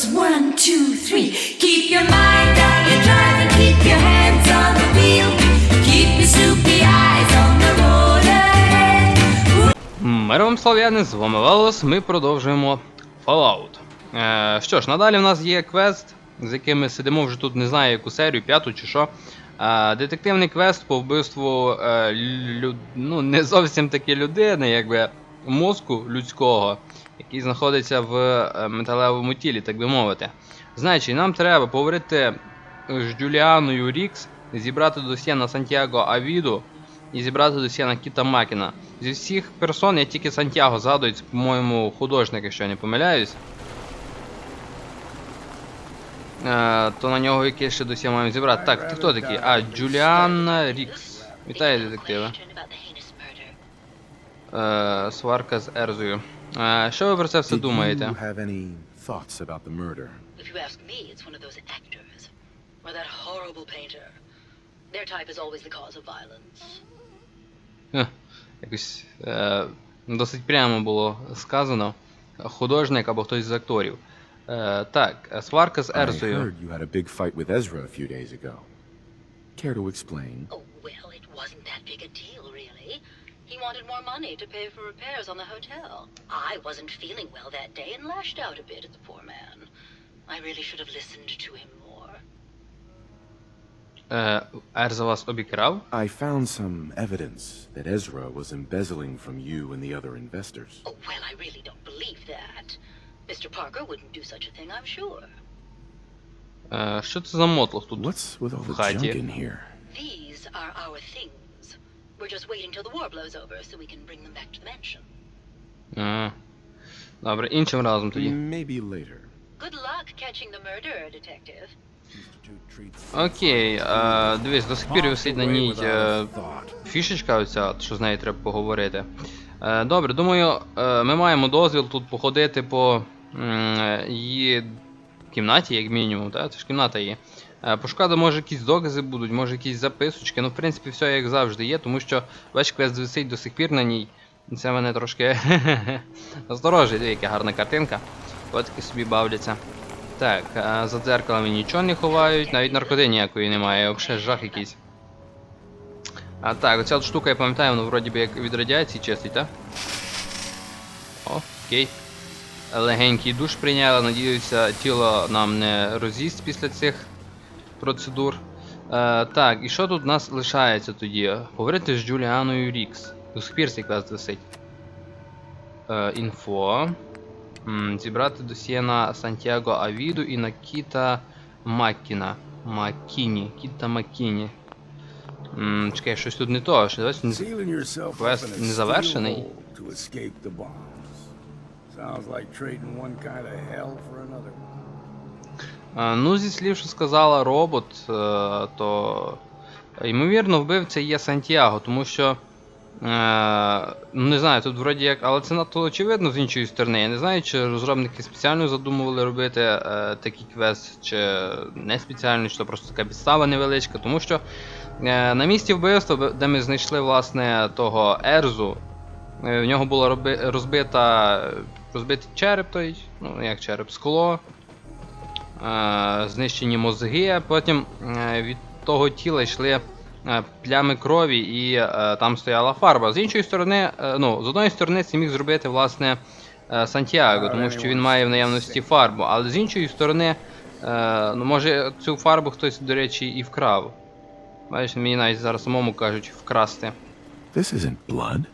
goes one, two, three. Keep your mind on your drive keep your hands on the wheel. Keep your soupy eyes on the road ahead. Мир вам слав'яни, з вами Велос, ми продовжуємо Fallout. Е, що ж, надалі в нас є квест, з яким ми сидимо вже тут не знаю яку серію, п'яту чи що. Е, детективний квест по вбивству е, лю... ну, не зовсім таки людини, якби мозку людського, який знаходиться в е, металевому тілі, так би мовити. Значить, нам треба поговорити з Джуліаною Рікс, зібрати досьє на Сантьяго Авіду і зібрати досьє на Кіта Макіна. Зі всіх персон я тільки Сантьяго згадую, це, по-моєму, художник, якщо я не помиляюсь. Е, то на нього яке ще досі маємо зібрати. Так, ти хто такий? А, Джуліан Рікс. Вітаю, детективе. Е, сварка з Ерзою. Е, що ви про це все думаєте? thoughts about the murder? If you ask me, it's one of those actors. Or that horrible painter. Their type is always the cause of violence. Якось е, досить прямо було сказано. Художник або хтось з акторів. Е, так, е, сварка з I heard you had a big fight with Ezra a few days ago. Care to explain? Oh, well, it wasn't that big a deal, really. He wanted more money to pay for repairs on the hotel. I wasn't feeling well that day and lashed out a bit at the poor man. I really should have listened to him more. Е, Ерза вас обікрав? I found some evidence that Ezra was embezzling from you and the other investors. Oh, well, I really don't believe that. Mr. Parker wouldn't do such a thing, I'm sure. Е, що це за мотлох тут? What's with all the Хаті. junk in here? These are our things. We're just waiting till the war blows over so we can bring them back to the mansion. Добре, іншим разом тоді. Maybe later. Good luck catching the murderer, detective. Окей, е, дивись, до сих пір висить на ній е, фішечка оця, що з нею треба поговорити. Е, добре, думаю, е, ми маємо дозвіл тут походити по її кімнаті, як мінімум, так? Це ж кімната є. Е, пошукати, може якісь докази будуть, може якісь записочки. Ну, в принципі, все як завжди є, тому що весь квест висить до сих пір на ній. Це мене трошки насторожить, яка гарна картинка. Котики собі бавляться. Так, за дзеркалами нічого не ховають, навіть наркоти ніякої немає, взагалі жах якийсь. А так, оця штука, я пам'ятаю, воно вроді би як від радіації чистить, так? Окей. Легенький душ прийняли, надіюся, тіло нам не роз'їсть після цих процедур. Е, так, і що тут у нас лишається тоді? Поговорити з Джуліаною Рікс. До сих пір цей висить. Е, інфо. М, Зібрати досьє на Сантьяго Авіду і на Кіта Маккіна. Маккіні. Кіта Маккіні. М, Чекай, щось тут не то. Що, десь не... Sealing yourself Квест up in a незавершений. steel hole to escape the bombs. Sounds like trading one kind of hell for another. Е, Ну, зі слів, що сказала робот, е, то ймовірно вбивця є Сантьяго, тому що. Е, ну не знаю, тут вроді як, але це надто очевидно з іншої сторони. Я не знаю, чи розробники спеціально задумували робити такий квест, чи не спеціально, чи то просто така підстава невеличка, тому що на місці вбивства, де ми знайшли власне того Ерзу, в нього роби, розбита, розбитий череп, той, ну як череп, скло, знищені мозги, а потім е, від того тіла йшли е, плями крові і е, там стояла фарба. З іншої сторони, е, ну, з одної сторони це міг зробити власне е, Сантьяго, тому що він має в наявності фарбу, але з іншої сторони, е, ну може цю фарбу хтось, до речі, і вкрав. Бачиш, мені навіть зараз самому кажуть вкрасти. This isn't blood.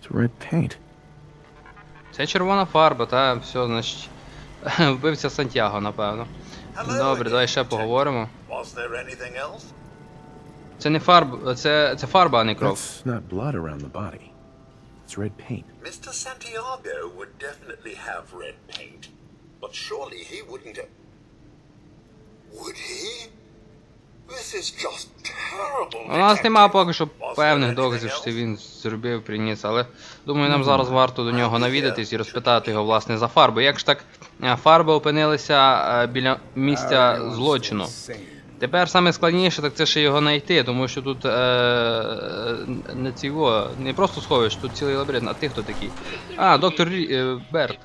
It's red paint. Це червона фарба, та все, значить. Вбивця Сантьяго, напевно. Добре, давай ще поговоримо. Was there anything else? Це не фарба, це, це фарба, а не кров. That's not blood around the body. It's red paint. Mr. Santiago would definitely have red paint. But surely he wouldn't have. Would he? This is just terrible. У нас detective. нема поки що певних доказів, що він зробив, приніс, але думаю, нам зараз варто до нього навідатись і розпитати його власне за фарбу. Як ж так е, фарби опинилися е, біля місця злочину? Тепер саме складніше, так це ще його знайти, тому що тут е, е, не цього, не просто сховиш, тут цілий лабіринт. А ти хто такий? А, доктор Рі, е, Берт.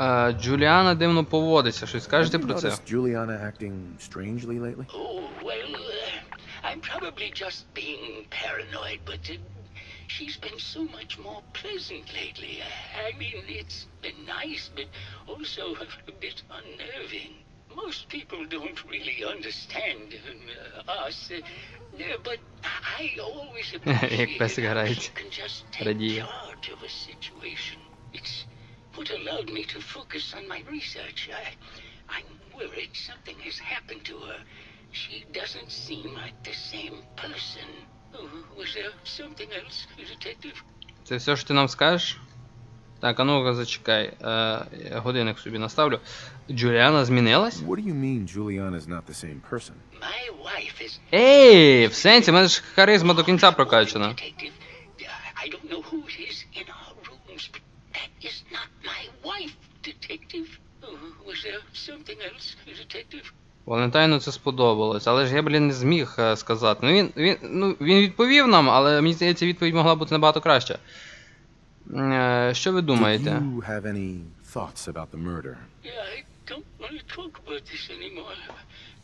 Е, Джуліана дивно поводиться, щось скажете Have you про це? noticed Juliana acting strangely lately? Oh, well, uh, I'm probably just being paranoid, but uh, she's been so much more pleasant lately. I mean, it's been nice, but also a bit unnerving. Most people don't really understand uh, us, uh, yeah, but I always appreciate песик how грається. she can just take Радіє. charge of a situation. It's what allowed me to focus on my research. I, I'm worried something has happened to her. She doesn't seem like the same person. Oh, was there something else, Detective? Це все, що ти нам скажеш? Так, а ну зачекай. Е, я годинник собі наставлю. Джуліана змінилась? What do you mean Juliana's not the same person? My wife is Ей, в сенсі, в мене ж харизма до кінця прокачана. Detective. I don't know who it is wife, Detective. Oh, was there something else, Detective? Валентайну це сподобалось, але ж я, блін, не зміг е, сказати. Ну він, він, ну, він відповів нам, але мені здається, відповідь могла бути набагато краще. Е, Що ви думаєте? you have any thoughts about the murder? Yeah, I don't want to talk about this anymore.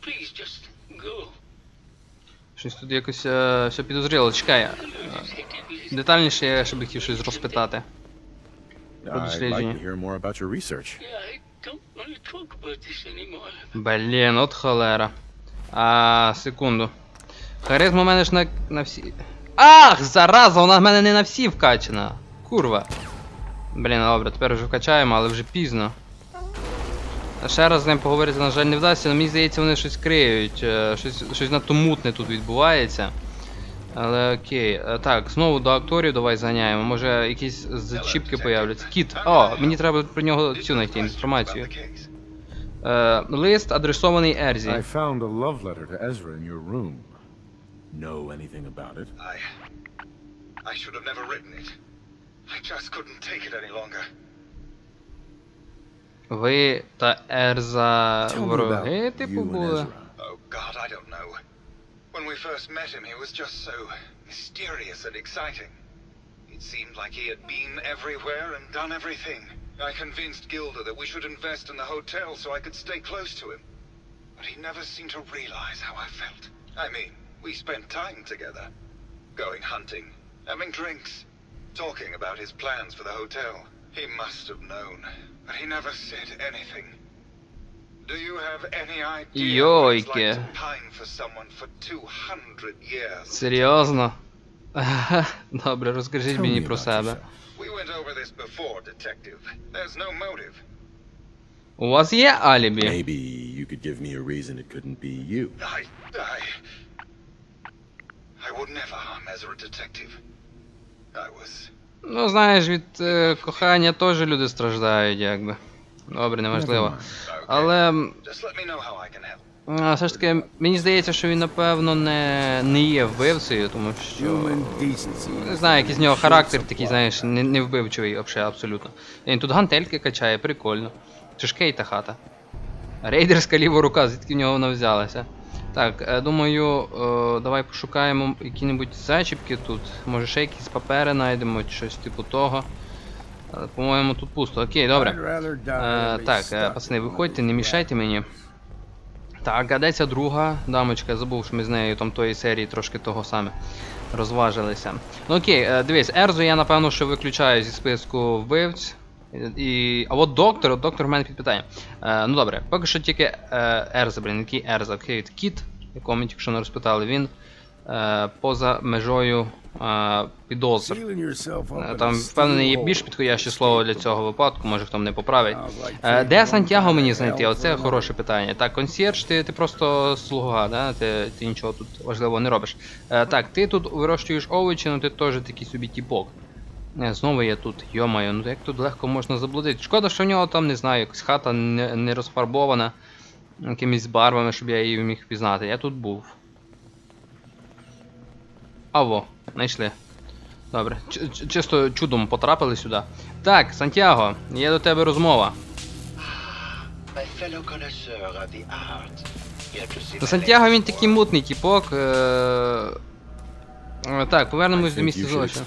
Please just go. Щось тут якось е, все підозріло. Чекай. е, Detective, Детальніше я ще б хотів щось розпитати. I'd like дослідження. to hear more about your research. yeah, I don't want to talk about this anymore. Блін, от холера. А, секунду. Харизма у мене ж на, на всі. Ах, зараза, вона в мене не на всі вкачана. Курва. Блін, добре, тепер вже вкачаємо, але вже пізно. Ще раз з ним поговорити, на жаль, не вдасться, але мені здається, вони щось криють. е, Щось, щось надто мутне тут відбувається. Але окей. Е, Так, знову до акторів давай зганяємо. Може якісь зачіпки появляться. Кіт, о, мені треба про нього цю знайти інформацію. Е, лист адресований Ерзі. I found a love letter to Ezra in your room. Know anything about it? I. I should have never written it. I just couldn't take it any longer. Ви та Ерза вороги, типу, були? Oh, God, I don't know. When we first met him, he was just so mysterious and exciting. It seemed like he had been everywhere and done everything. I convinced Gilda that we should invest in the hotel so I could stay close to him. But he never seemed to realize how I felt. I mean, we spent time together. Going hunting, having drinks, talking about his plans for the hotel. He must have known, but he never said anything. Йойки. to pine for someone for 200 years? Серйозно? Добре, розкажіть Tell мені me про about себе. yourself. We went over this before, Detective. There's no motive. У вас є алібі? Maybe you could give me a reason it couldn't be you. I. I. I would never harm Ezra, Detective. I was. Ну, знаєш, від е, кохання теж люди страждають, якби. Добре, неважливо. Але а, все ж таки, мені здається, що він напевно не, не є вбивцею, тому що. Не знаю, якийсь в нього характер такий, знаєш, не, не вбивчивий взагалі, абсолютно. Він тут гантельки качає, прикольно. Це ж кейта хата. Рейдерська ліва рука, звідки в нього вона взялася. Так, е, думаю, е, давай пошукаємо які-небудь зачіпки тут. Може ще якісь папери знайдемо, чи щось типу того. Але, по-моєму, тут пусто. Окей, добре. Е, так, е, пацани, виходьте, не мішайте мені. Так, а де ця друга дамочка? Я забув, що ми з нею там тої серії трошки того саме розважилися. Ну окей, е, дивись, Ерзу я напевно що виключаю зі списку вбивць. І... А от доктор, от доктор в мене під питанням. Е, ну добре, поки що тільки е, Ерза, блін, який Ерза, окей, кіт, якого ми тільки що не розпитали, він е, поза межою е, підозр. Е, Там, впевнений, є більш підходяще слово для цього випадку, може хто мене поправить. Е, Де Сантьяго мені знайти? Оце хороше питання. Так, консьєрж, ти, ти просто слуга, да? ти, ти нічого тут важливого не робиш. Е, Так, ти тут вирощуєш овочі, ну ти теж такий собі тіпок. Знову я тут, йомаю, ну як тут легко можна заблудити. Шкода, що в нього там, не знаю, якась хата не, не розфарбована якимись барвами, щоб я її міг пізнати. Я тут був. Аво, знайшли. Добре, Ч- ч- чисто чудом потрапили сюди. Так, Сантьяго, є до тебе розмова. Та Сантьяго він такий мутний тіпок. Е... е, Так, повернемось до місця злочину.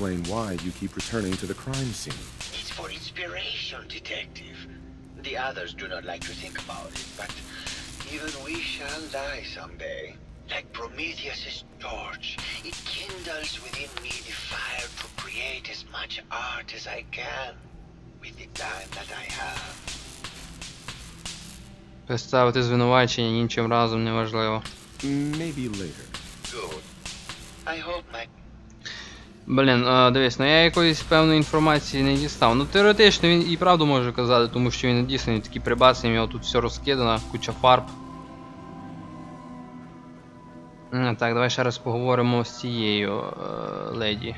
It's for inspiration, detective. The others do not like to think about it, but even we shall die someday. Like Prometheus's torch, it kindles within me the fire to create as much art as I can with the time that I have. Представити звинувачення іншим разом неважливо. Maybe later. Good. I hope my Блін, а, дивись, ну я якоїсь певної інформації не дістав. Ну теоретично він і правду може казати, тому що він дійсно він такий прибацаний, у нього тут все розкидано, куча фарб. Так, давай ще раз поговоримо з цією е, леді.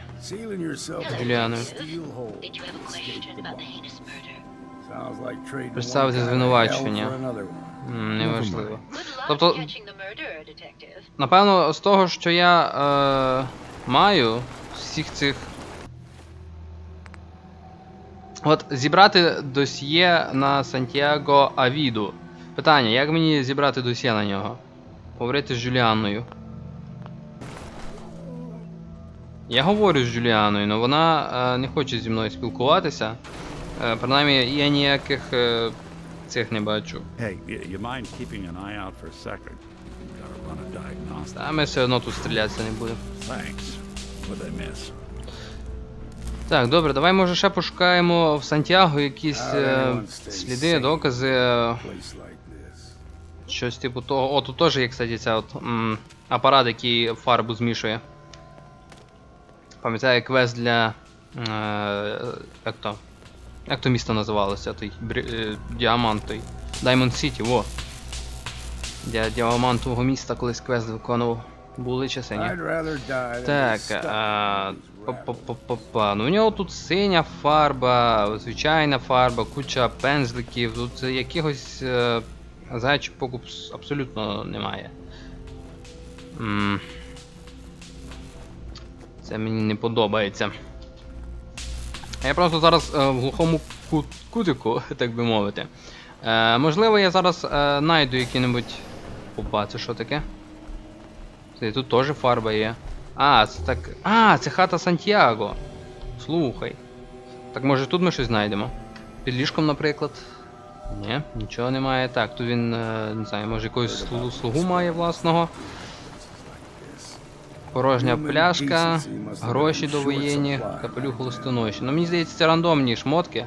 Trading Представити звинувачення. Неважливо. Тобто, detective. напевно, з того, що я е, маю, з всіх цих. От зібрати досьє на Сантьяго Авіду. Питання, як мені зібрати досьє на нього? Говорити з Джуліанною. Я говорю з Джуліаною, але вона е, не хоче зі мною спілкуватися. Е, принаймні, я ніяких е, цих не бачу. Hey, you mind keeping an eye out for a second? Gotta run a diagnostic. Та ми все одно тут стрілятися не будемо. Thanks. What'd I miss? Так, добре, давай може ще пошукаємо в Сантьяго якісь е, сліди, докази, е, щось типу того. О, тут теж є, кстати, ця от м, апарат, який фарбу змішує. Пам'ятаю квест для. Е, як то? Як то місто називалося? Той е, Діамант той. Diamond City, во. Для діамантового міста колись квест виконував. Були часи, ні? Так, а. Ну у нього тут синя фарба, звичайна фарба, куча пензликів, тут якихось е, зачіпок абс- абсолютно немає. М. Це мені не подобається. Я просто зараз е, в глухому ку- кутику, так би мовити. Е, можливо, я зараз е, знайду який-небудь. Опа, це що таке? Тут теж фарба є. А, це так. А, це хата Сантьяго. Слухай. Так може тут ми щось знайдемо? Під ліжком, наприклад. Ні, нічого немає. Так, тут він, е, не знаю, може якогось слугу має власного. Порожня пляшка, гроші довоєнні, капелюх холостоноші. Ну мені здається, це рандомні шмотки.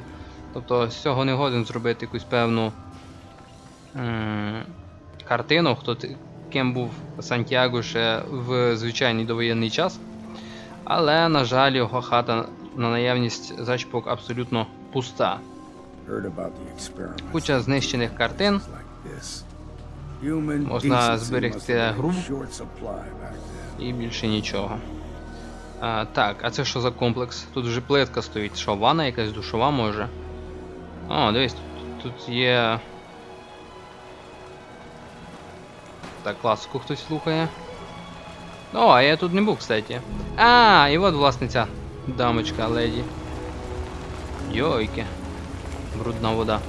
Тобто з цього не годен зробити якусь певну м, картину, хто ти- ким був Сантьяго ще в звичайний довоєнний час. Але, на жаль, його хата на наявність зачіпок абсолютно пуста. Куча знищених картин. Можна зберегти гру. І більше нічого. А, так, а це що за комплекс? Тут вже плитка стоїть. Що, ванна якась душова може? О, дивись, тут, тут є. Так, класику хтось слухає. О, а я тут не був, кстати. А, і от власне ця дамочка, леді. Йойки. Брудна вода.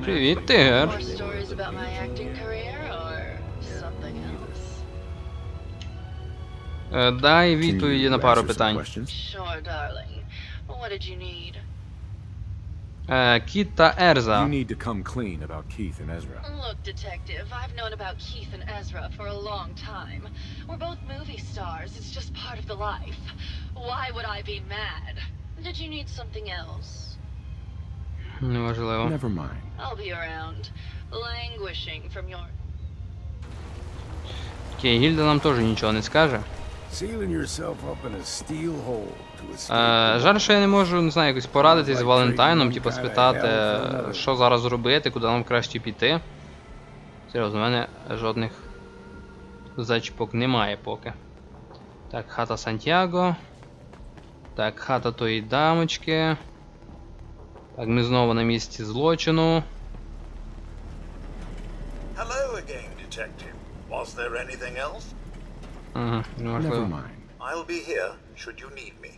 Hey there, Tiger. Привіт, тигр. More stories about my acting career or something else? Е, Дай Can відповіді you на пару answer some питань. questions? Sure, darling. What did you need? Е, Кіт та You Ерза. need to come clean about Keith and Ezra. Look, detective, I've known about Keith and Ezra for a long time. We're both movie stars. It's just part of the life. Why would I be mad? Did you need something else? Неважливо. Never mind. I'll be around, languishing from your Окей, Гільда нам теж нічого не скаже. Е, жаль, що я не можу, не знаю, якось порадитись з Валентайном, типу спитати, е, що зараз робити, куди нам краще піти. Серйозно, в мене жодних зачіпок немає поки. Так, хата Сантьяго. Так, хата тої дамочки. Так, ми знову на місці злочину. Hello again, Detective. Was there anything else? Угу, Never mind. I'll be here should you need me.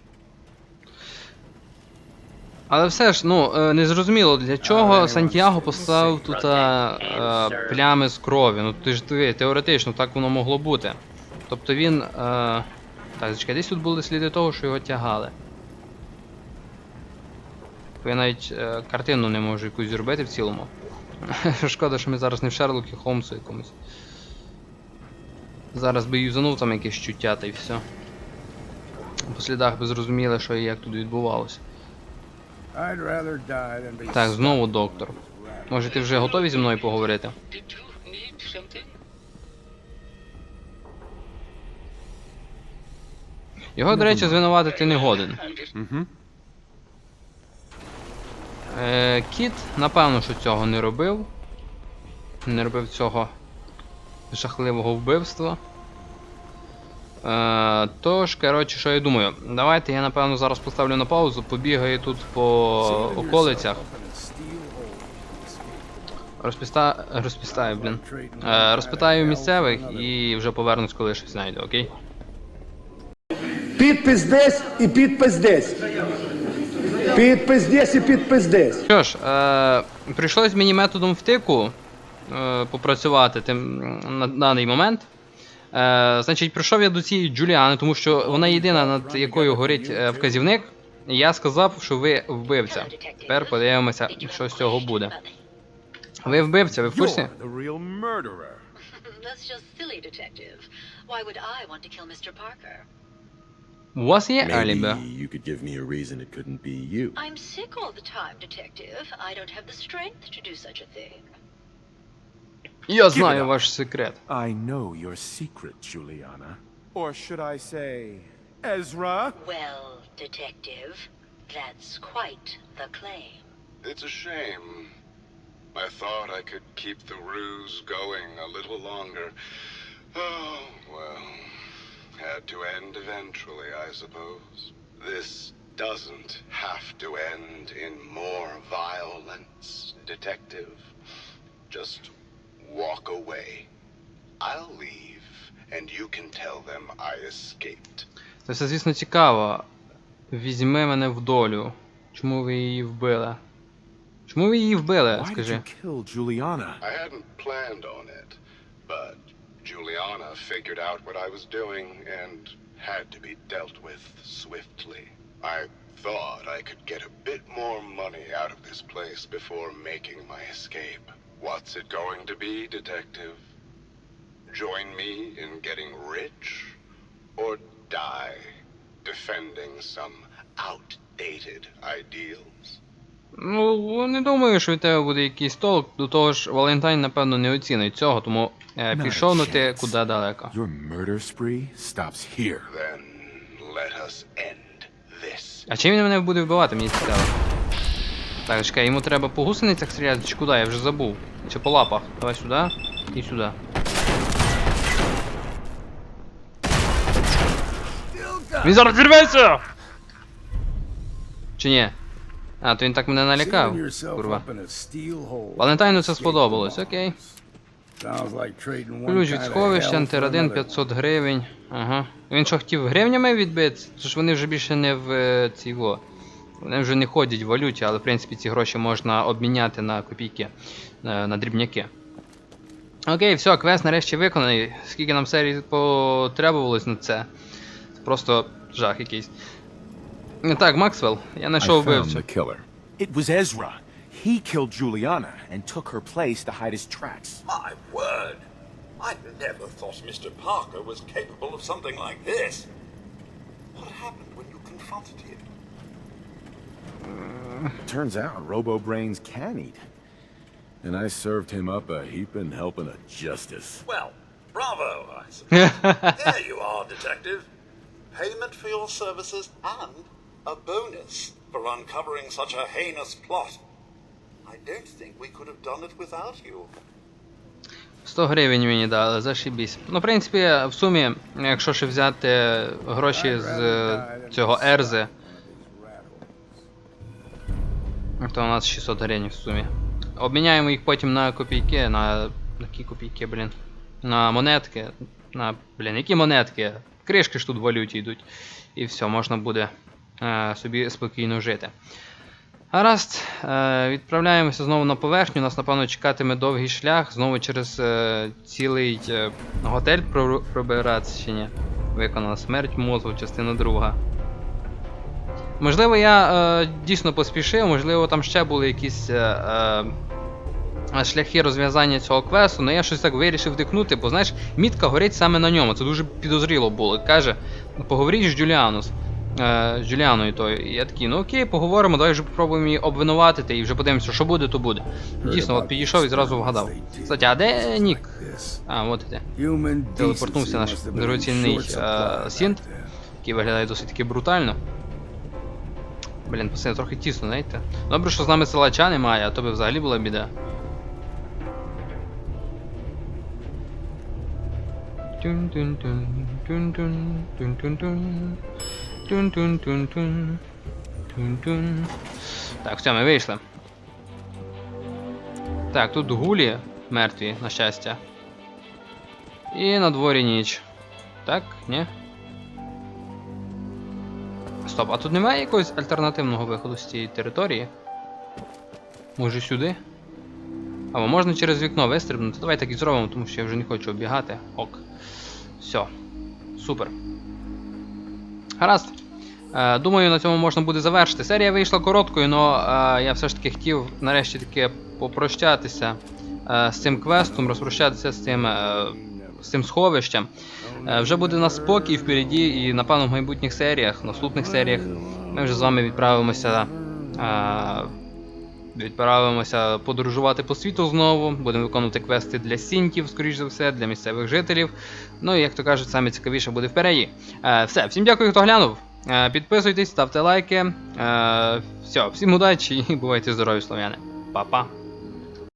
Але все ж, ну, е, незрозуміло, для чого Сантьяго поставив тут е, е, плями з крові. Ну ти ж диви, теоретично так воно могло бути. Тобто він. Е, так, зачекай, десь тут були сліди того, що його тягали. Бо я навіть е, картину не можу якусь зробити в цілому. Шкода, що ми зараз не в Шерлокі Холмсу якомусь. Зараз би юзанув там якесь чуття та й все. По слідах би зрозуміли, що і як тут відбувалося. Так, знову доктор. Може ти вже готові зі мною поговорити? Його, до речі, звинуватити не годен. Е, кіт, напевно, що цього не робив. Не робив цього жахливого вбивства. Е, тож, коротше, що я думаю? Давайте я напевно зараз поставлю на паузу, побігаю тут по околицях. Розпіста... Розпістаю, блін. Е, розпитаю місцевих і вже повернусь, коли щось знайду, окей? Підпис десь і підпис десь. Підпис десь і підпис десь. Що ж, е, прийшлось мені методом втику е, попрацювати тим, на даний момент. Е, значить, прийшов я до цієї Джуліани, тому що вона єдина, над якою горить е, вказівник. І я сказав, що ви вбивця. Тепер подивимося, що з цього буде. Ви вбивця, ви в курсі? That's just silly, Detective. Why would I want to kill Mr. Parker? У вас є Maybe алібі? you could give me a reason it couldn't be you. I'm sick all the time, Detective. I don't have the strength to do such a thing. Я знаю ваш секрет. I know your secret, Juliana. Or should I say, Ezra? Well, Detective, that's quite the claim. It's a shame. I thought I could keep the ruse going a little longer. Oh, well. Had to end eventually, I suppose. This doesn't have to end in more violence, Detective. Just walk away. I'll leave, and you can tell them I escaped. Це все, звісно, цікаво. Візьми мене в долю. Чому ви її вбили? Чому ви її вбили, Why did скажи? you kill Juliana? I hadn't planned on it, but Juliana figured out what I was doing and had to be dealt with swiftly. I thought I could get a bit more money out of this place before making my escape. What's it going to be, Detective? Join me in getting rich? Or die defending some outdated ideals? Ну, не думаю, що від тебе буде якийсь толк. До того ж, Валентайн, напевно, не оцінить цього, тому е, Not a пішов на ти куди далеко. Your murder spree stops here. Then let us end this. А чим він мене буде вбивати, мені цікаво. Так, чекай, йому треба по гусеницях стріляти, чи куди, я вже забув. Чи по лапах. Давай сюди і сюди. Він зараз зірветься! Чи ні? А, то він так мене налякав. Курва. Валентайну це сподобалось, окей. Ключ від сховища, антирадин 500 гривень. Ага. Він що хотів гривнями відбити? Тож вони вже більше не в е, цій во. Вони вже не ходять в валюті, але в принципі ці гроші можна обміняти на копійки, на, на дрібняки. Окей, все, квест нарешті виконаний. Скільки нам серій потребувалось на це? Це просто жах якийсь. Так, Максвелл, я знайшов. It was Ezra. He killed Juliana and took her place to hide his tracks. My word! I never thought Mr. Parker was capable of something like this. What happened when you confronted him? Uh, turns out Robo Brains can eat. And I served him up a heaping helping of justice. Well, bravo, I suppose. there you are, Detective. Payment for your services and a bonus for uncovering such a heinous plot. 100 гривень мені дали, зашибісь. Ну, в принципі, в сумі, якщо ще взяти гроші з е, цього Ерзи, то у нас 600 гривень в сумі. Обміняємо їх потім на копійки, на. на які копійки, блін. На монетки. На. Блін, які монетки? Кришки ж тут в валюті йдуть. І все, можна буде е, собі спокійно жити. Гаразд, е, відправляємося знову на поверхню. Нас, напевно, чекатиме довгий шлях. Знову через е, цілий е, готель пробиратися чи ні. Виконана смерть мозку, частина друга. Можливо, я дійсно поспішив, можливо, там ще були якісь шляхи розв'язання цього квесту, але я щось так вирішив вдихнути, бо знаєш, мітка горить саме на ньому. Це дуже підозріло було. Каже, поговоріть з Джуліанус. Е, з Джуліаною тою. Я такий, ну окей, поговоримо, давай вже попробуємо її обвинуватити і вже подивимося, що буде, то буде. Дійсно, от підійшов і зразу вгадав. Кстати, а де Нік? А, от іде. Телепортнувся наш дорогоцінний е, сінт, який виглядає досить таки брутально. Блін, пацани, трохи тісно, знаєте. Добре, що з нами силача немає, а то би взагалі була біда. Тун-тун-тун, тун-тун, тун-тун-тун, тун-тун-тун-тун, тун-тун. Так, все, ми вийшли. Так, тут гулі мертві, на щастя. І на дворі ніч. Так, ні? Стоп, а тут немає якогось альтернативного виходу з цієї території? Може сюди? Або можна через вікно вистрибнути. Давай так і зробимо, тому що я вже не хочу оббігати. Ок. Все. Супер. Гаразд. Е, думаю, на цьому можна буде завершити. Серія вийшла короткою, але я все ж таки хотів нарешті таки попрощатися е, з цим квестом, розпрощатися з цим, е, з цим сховищем. Вже буде у нас спокій впереді, і напевно в майбутніх серіях, наступних серіях, ми вже з вами відправимося. Відправимося подорожувати по світу знову, будемо виконувати квести для сінтів, скоріш за все, для місцевих жителів. Ну і як то кажуть, саме цікавіше буде впереді. Е, все, всім дякую, хто глянув. Е, підписуйтесь, ставте лайки. Е, все, всім удачі і бувайте здорові, слов'яни. Па-па.